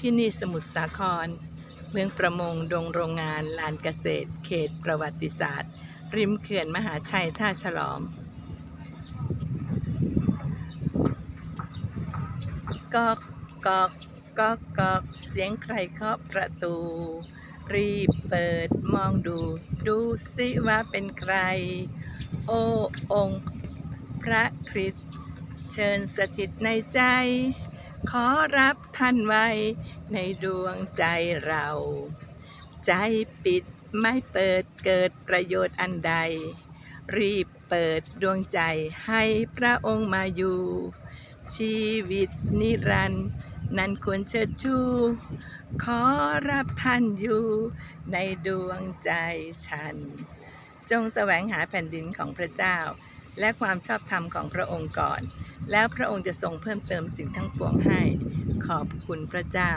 ที่นี่สมุทรสาคร เมืองประมงดงโรงงานลานเกษตร เขตประวัติศาสตร์ ริมเขื่อนมหาชัยท่าฉลอม กอกกอกกอกกอกเสียงใครเคาะประตู รีบเปิดมองดู ดูสิว่าเป็นใคร โอ้องค์พระคริสต์เชิญสถิตในใจ ขอรับท่านไว้ในดวงใจเรา ใจปิดไม่เปิดเกิดประโยชน์อันใด รีบเปิดดวงใจให้พระองค์มาอยู่ ชีวิตนิรันดร์นั้นควรเชิดชู ขอรับท่านอยู่ ในดวงใจฉัน จงแสวงหาแผ่นดินของพระเจ้า และความชอบธรรมของพระองค์ก่อน แล้วพระองค์จะทรงเพิ่มเติมสิ่งทั้งปวงให้ ขอบคุณพระเจ้า